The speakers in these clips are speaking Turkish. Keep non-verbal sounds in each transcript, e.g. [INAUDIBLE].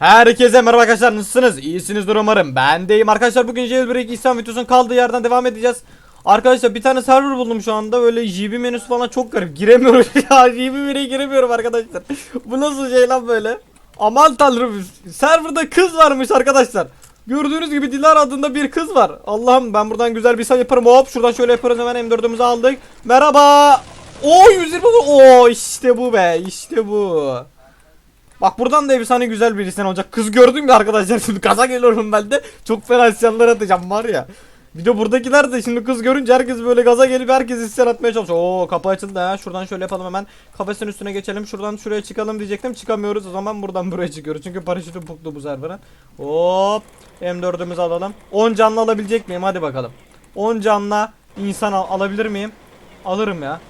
Herkese merhaba arkadaşlar nasılsınız? İyisinizdir umarım. Ben deyim arkadaşlar bugün Jailbreak İslam videosunun kaldığı yerden devam edeceğiz. Arkadaşlar bir tane server buldum şu anda böyle JB menüsü falan çok garip giremiyorum [LAUGHS] ya JB menüye giremiyorum arkadaşlar. Bu nasıl şey lan böyle? Aman tanrım serverda kız varmış arkadaşlar. Gördüğünüz gibi Dilar adında bir kız var. Allah'ım ben buradan güzel bir say yaparım. Hop şuradan şöyle yaparız hemen M4'ümüzü aldık. Merhaba. Oo 120 Oo işte bu be işte bu. Bak buradan da efsane güzel bir insan olacak. Kız gördün mü arkadaşlar [LAUGHS] şimdi gaza geliyorum ben de. Çok fena isyanlar atacağım var ya. Bir de buradakiler de şimdi kız görünce herkes böyle gaza gelip herkes isyan atmaya çalışıyor. Oo kapı açıldı ha. Şuradan şöyle yapalım hemen. Kafesin üstüne geçelim. Şuradan şuraya çıkalım diyecektim. Çıkamıyoruz. O zaman buradan buraya çıkıyoruz. Çünkü paraşütü buktu bu serverın. Hop. M4'ümüzü alalım. 10 canlı alabilecek miyim? Hadi bakalım. 10 canla insan al- alabilir miyim? Alırım ya.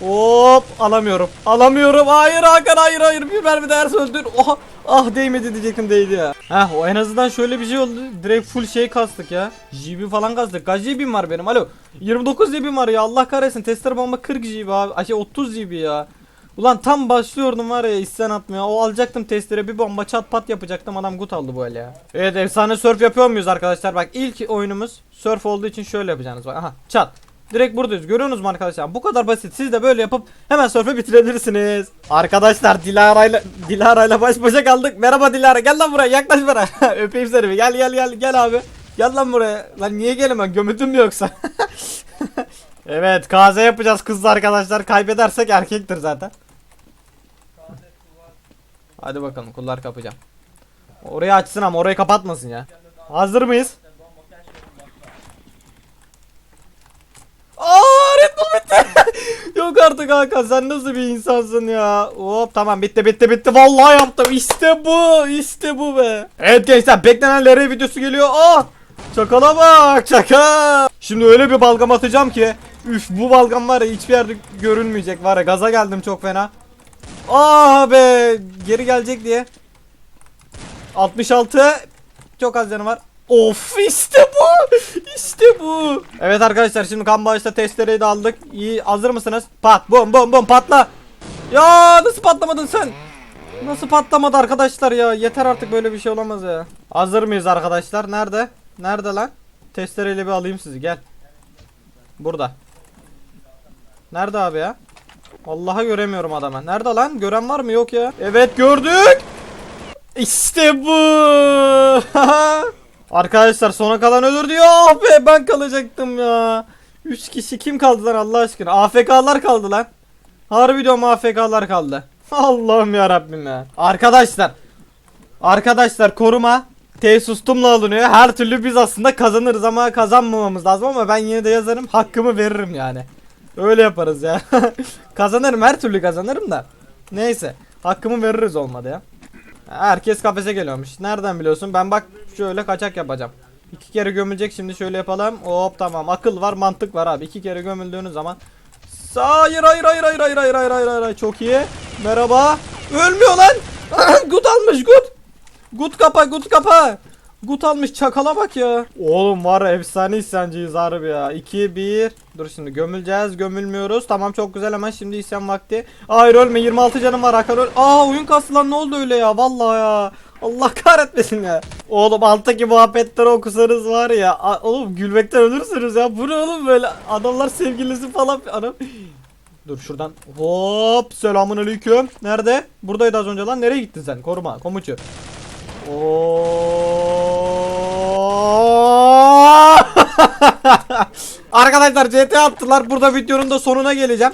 Hop alamıyorum. Alamıyorum. Hayır Hakan hayır hayır. Bir mermi ders öldür. Oha. Ah değmedi diyecektim değdi ya. Heh o en azından şöyle bir şey oldu. Direkt full şey kastık ya. GB falan kastık. Kaç GB'm var benim? Alo. 29 GB'm var ya. Allah kahretsin. Tester bomba 40 GB abi. Ay şey 30 GB ya. Ulan tam başlıyordum var ya isyan atmaya. O alacaktım testere bir bomba çat pat yapacaktım. Adam gut aldı böyle ya. Evet efsane surf yapıyor muyuz arkadaşlar? Bak ilk oyunumuz surf olduğu için şöyle yapacaksınız. Bak aha çat. Direkt buradayız. Görüyorsunuz mu arkadaşlar? Bu kadar basit. Siz de böyle yapıp hemen surf'ü bitirebilirsiniz. Arkadaşlar Dilara'yla Dilara'yla baş başa kaldık. Merhaba Dilara. Gel lan buraya. Yaklaş bana. [LAUGHS] Öpeyim seni. Gel gel gel gel abi. Gel lan buraya. Lan niye gelemem? Gömüldün mü yoksa? [LAUGHS] evet, KZ yapacağız kızla arkadaşlar. Kaybedersek erkektir zaten. Hadi bakalım kullar kapacağım. Orayı açsın ama orayı kapatmasın ya. Hazır mıyız? Aa Red Bull bitti. Yok artık Hakan sen nasıl bir insansın ya. Hop tamam bitti bitti bitti. Vallahi yaptım. İşte bu. işte bu be. Evet gençler beklenen LR videosu geliyor. Ah. Çakala bak çaka. Şimdi öyle bir balgam atacağım ki. Üf bu balgam var ya hiçbir yerde görünmeyecek var ya. Gaza geldim çok fena. Ah be. Geri gelecek diye. 66. Çok az canı var. Of işte bu. İşte bu. Evet arkadaşlar şimdi kan bağışta testereyi de aldık. İyi hazır mısınız? Pat bom bom bom patla. Ya nasıl patlamadın sen? Nasıl patlamadı arkadaşlar ya? Yeter artık böyle bir şey olamaz ya. Hazır mıyız arkadaşlar? Nerede? Nerede lan? Testereyle bir alayım sizi gel. Burada. Nerede abi ya? Allah'a göremiyorum adamı. Nerede lan? Gören var mı? Yok ya. Evet gördük. İşte bu. [LAUGHS] Arkadaşlar sona kalan ölür diyor. Ah be ben kalacaktım ya. 3 kişi kim kaldı lan Allah aşkına? AFK'lar kaldı lan. Harbi diyorum AFK'lar kaldı. [LAUGHS] Allah'ım ya Rabbim ya. Arkadaşlar. Arkadaşlar koruma T sustumla alınıyor. Her türlü biz aslında kazanırız ama kazanmamamız lazım ama ben yine de yazarım. Hakkımı veririm yani. Öyle yaparız ya. [LAUGHS] kazanırım her türlü kazanırım da. Neyse. Hakkımı veririz olmadı ya. Herkes kafese geliyormuş. Nereden biliyorsun? Ben bak şöyle kaçak yapacağım. İki kere gömülecek şimdi şöyle yapalım. Hop tamam. Akıl var, mantık var abi. İki kere gömüldüğünüz zaman. Hayır hayır hayır hayır hayır hayır hayır hayır hayır çok iyi. Merhaba. Ölmüyor lan. [CLEARS THROAT] gut almış gut. Gut kapa gut kapa. Gut almış çakala bak ya. Oğlum var ya, efsane isyancıyız harbi ya. 2 1 Dur şimdi gömüleceğiz gömülmüyoruz. Tamam çok güzel hemen şimdi isyan vakti. Hayır ölme 26 canım var Hakan öl. Aa oyun kastı lan ne oldu öyle ya vallahi ya. Allah kahretmesin ya. Oğlum alttaki muhabbetleri okusanız var ya. a- oğlum gülmekten ölürsünüz ya. Bu ne oğlum böyle adamlar sevgilisi falan. Adam. Dur şuradan. Hop selamun aleyküm. Nerede? Buradaydı az önce lan. Nereye gittin sen? Koruma. Komuçu. [LAUGHS] Arkadaşlar CT attılar. Burada videonun da sonuna geleceğim.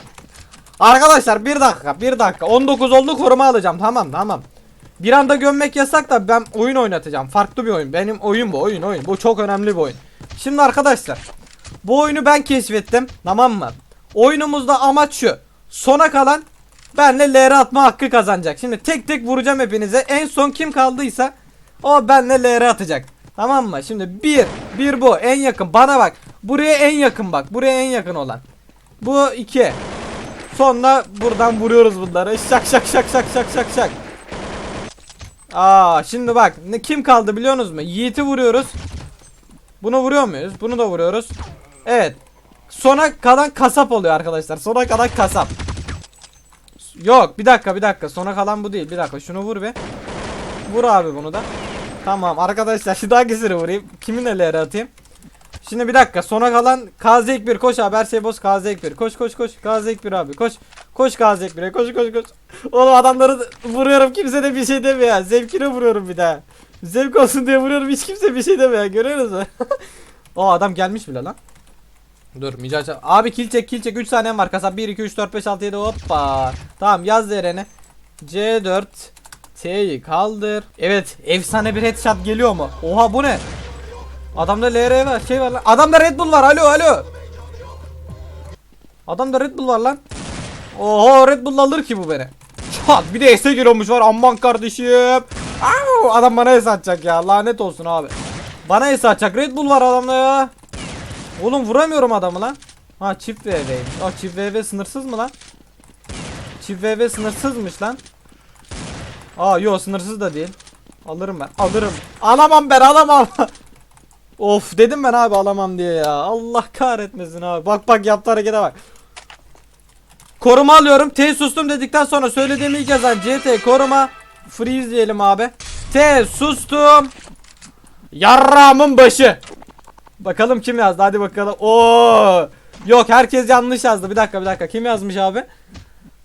Arkadaşlar bir dakika bir dakika 19 oldu koruma alacağım tamam tamam Bir anda gömmek yasak da ben oyun oynatacağım. Farklı bir oyun. Benim oyun bu oyun oyun. Bu çok önemli bir oyun. Şimdi arkadaşlar bu oyunu ben keşfettim tamam mı? Oyunumuzda amaç şu. Sona kalan benle LR atma hakkı kazanacak. Şimdi tek tek vuracağım hepinize. En son kim kaldıysa o benle LR atacak. Tamam mı? Şimdi bir bir bu. En yakın. Bana bak. Buraya en yakın bak. Buraya en yakın olan. Bu iki. Sonra buradan vuruyoruz bunları. Şak şak şak şak şak şak şak. Aa şimdi bak ne kim kaldı biliyorsunuz mu? Yiğit'i vuruyoruz. Bunu vuruyor muyuz? Bunu da vuruyoruz. Evet. Sona kalan kasap oluyor arkadaşlar. Sona kalan kasap. Yok bir dakika bir dakika. Sona kalan bu değil. Bir dakika şunu vur be. Vur abi bunu da. Tamam arkadaşlar [LAUGHS] şimdi hangisini vurayım? Kimin elleri atayım? Şimdi bir dakika sona kalan KZ 1 koş abi her şey boz KZ 1 koş koş koş KZ 1 abi koş koş KZ 1'e koş koş koş Oğlum adamları vuruyorum kimse de bir şey demiyor zevkine vuruyorum bir daha Zevk olsun diye vuruyorum hiç kimse bir şey demiyor görüyorsunuz mu? [LAUGHS] o adam gelmiş bile lan Dur Micaç abi kill çek kill çek 3 saniyem var kasap 1 2 3 4 5 6 7 hoppa Tamam yaz yerine C4 T'yi kaldır Evet efsane bir headshot geliyor mu? Oha bu ne? Adamda LR var şey var lan. Adamda Red Bull var alo alo. Adamda Red Bull var lan. Oho Red Bull alır ki bu beni. Çat bir de S'e giriyormuş var aman kardeşim. Au, adam bana es atacak ya lanet olsun abi. Bana es atacak Red Bull var adamda ya. Oğlum vuramıyorum adamı lan. Ha çift VV'ymiş. Aa çift VV sınırsız mı lan? Çift VV sınırsızmış lan. Aa yo sınırsız da değil. Alırım ben. Alırım. Alamam ben alamam. [LAUGHS] of dedim ben abi alamam diye ya. Allah kahretmesin abi. Bak bak yaptı harekete bak. Koruma alıyorum. T sustum dedikten sonra söylediğimi ilk yazan CT koruma. Freeze diyelim abi. T sustum. Yarramın başı. Bakalım kim yazdı hadi bakalım. Oo. Yok herkes yanlış yazdı. Bir dakika bir dakika. Kim yazmış abi?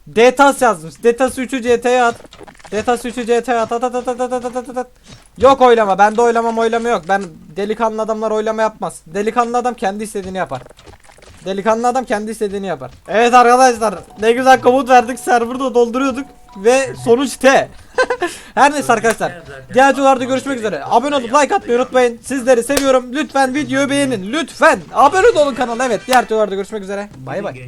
Detas yazmış. Detas 3'ü CT'ye at. Detas 3'ü CT'ye at. At at at at at at at at. Yok oylama. Bende oylamam oylama yok. Ben delikanlı adamlar oylama yapmaz. Delikanlı adam kendi istediğini yapar. Delikanlı adam kendi istediğini yapar. Evet arkadaşlar ne güzel komut verdik serverda dolduruyorduk ve sonuç T. [LAUGHS] Her neyse arkadaşlar. Diğer videolarda görüşmek üzere. Abone olup like atmayı unutmayın. Sizleri seviyorum. Lütfen videoyu beğenin. Lütfen. Abone olun kanala. Evet diğer videolarda görüşmek üzere. Bay bay.